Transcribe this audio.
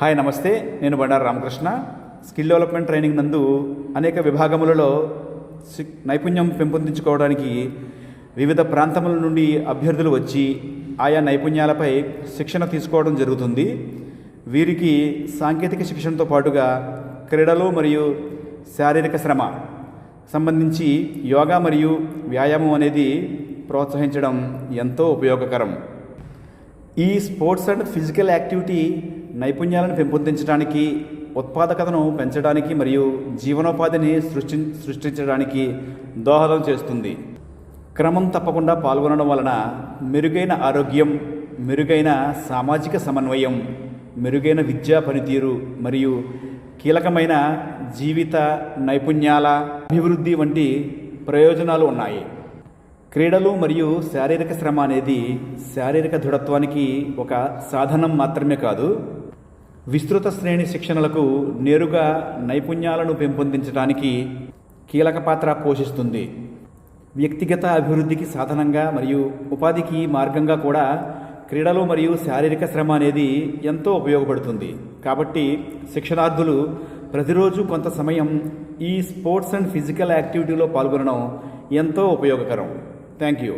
Hi నమస్తే. నేను Bandaru Ramakrishna. Skill development training నందు అనేక విభాగములలో నైపుణ్యం పెంపొందించుకోవడానికి వివిధ ప్రాంతముల నుండి అభ్యర్థులు వచ్చి ఆయా నైపుణ్యాలపై శిక్షణ తీసుకోవడం జరుగుతుంది. వీరికి సాంకేతిక శిక్షణతో పాటుగా క్రీడలు మరియు శారీరక శ్రమ సంబంధించి యోగా మరియు వ్యాయామం అనేది ప్రోత్సహించడం ఎంతో ఉపయోగకరం. ఈ స్పోర్ట్స్ అండ్ ఫిజికల్ యాక్టివిటీ నైపుణ్యాలను పెంపొందించడానికి ఉత్పాదకతను పెంచడానికి మరియు జీవనోపాధిని సృష్టి సృష్టించడానికి దోహదం చేస్తుంది. క్రమం తప్పకుండా పాల్గొనడం వలన మెరుగైన ఆరోగ్యం మెరుగైన సామాజిక సమన్వయం మెరుగైన విద్యా పనితీరు మరియు కీలకమైన జీవిత నైపుణ్యాల అభివృద్ధి వంటి ప్రయోజనాలు ఉన్నాయి. క్రీడలు మరియు శారీరక శ్రమ అనేది శారీరక దృఢత్వానికి ఒక సాధనం మాత్రమే కాదు విస్తృత శ్రేణి శిక్షణలకు నేరుగా నైపుణ్యాలను పెంపొందించడానికి కీలక పాత్ర పోషిస్తుంది. వ్యక్తిగత అభివృద్ధికి సాధనంగా మరియు ఉపాధికి మార్గంగా కూడా క్రీడలు మరియు శారీరక శ్రమ అనేది ఎంతో ఉపయోగపడుతుంది. కాబట్టి శిక్షణార్థులు ప్రతిరోజు కొంత సమయం ఈ స్పోర్ట్స్ అండ్ ఫిజికల్ యాక్టివిటీలో పాల్గొనడం ఎంతో ఉపయోగకరం. Thank you.